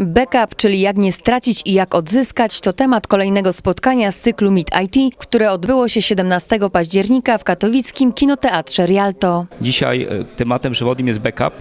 Backup, czyli jak nie stracić i jak odzyskać, to temat kolejnego spotkania z cyklu Meet IT, które odbyło się 17 października w katowickim kinoteatrze Rialto. Dzisiaj e, tematem przewodnim jest backup,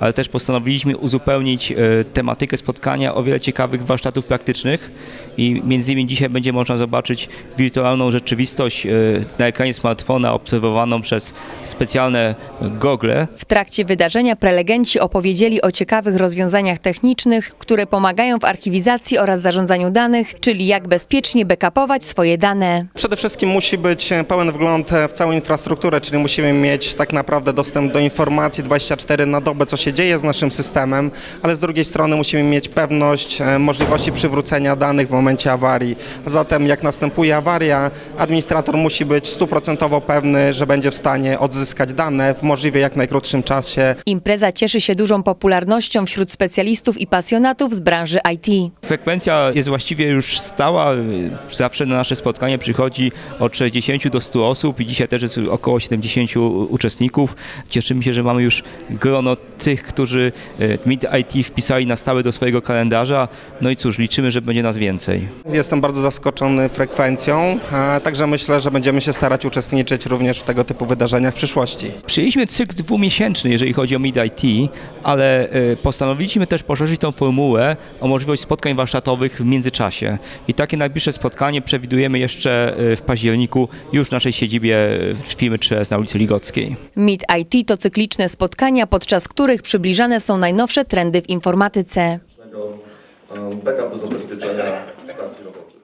ale też postanowiliśmy uzupełnić e, tematykę spotkania o wiele ciekawych warsztatów praktycznych i między innymi dzisiaj będzie można zobaczyć wirtualną rzeczywistość e, na ekranie smartfona obserwowaną przez specjalne gogle. W trakcie wydarzenia prelegenci opowiedzieli o ciekawych rozwiązaniach technicznych, które pomagają w archiwizacji oraz zarządzaniu danych, czyli jak bezpiecznie backupować swoje dane. Przede wszystkim musi być pełen wgląd w całą infrastrukturę, czyli musimy mieć tak naprawdę dostęp do informacji 24 na dobę, co się dzieje z naszym systemem, ale z drugiej strony musimy mieć pewność e, możliwości przywrócenia danych w momencie awarii. Zatem jak następuje awaria, administrator musi być stuprocentowo pewny, że będzie w stanie odzyskać dane w możliwie jak najkrótszym czasie. Impreza cieszy się dużą popularnością wśród specjalistów i pasjonatów z branży IT. Frekwencja jest właściwie już stała. Zawsze na nasze spotkanie przychodzi od 60 do 100 osób i dzisiaj też jest około 70 uczestników. Cieszymy się, że mamy już grono tych, którzy e, Meet IT wpisali na stałe do swojego kalendarza. No i cóż, liczymy, że będzie nas więcej. Jestem bardzo zaskoczony frekwencją, a także myślę, że będziemy się starać uczestniczyć również w tego typu wydarzeniach w przyszłości. Przyjęliśmy cykl dwumiesięczny, jeżeli chodzi o Meet IT, ale e, postanowiliśmy też poszerzyć tą formułę o możliwość spotkań warsztatowych w międzyczasie. I takie najbliższe spotkanie przewidujemy jeszcze e, w październiku już w naszej siedzibie firmy 3S na ulicy Ligockiej. Meet IT to cykliczne spotkania, podczas których przybliżane są najnowsze trendy w informatyce. backup do zabezpieczenia stacji roboczej.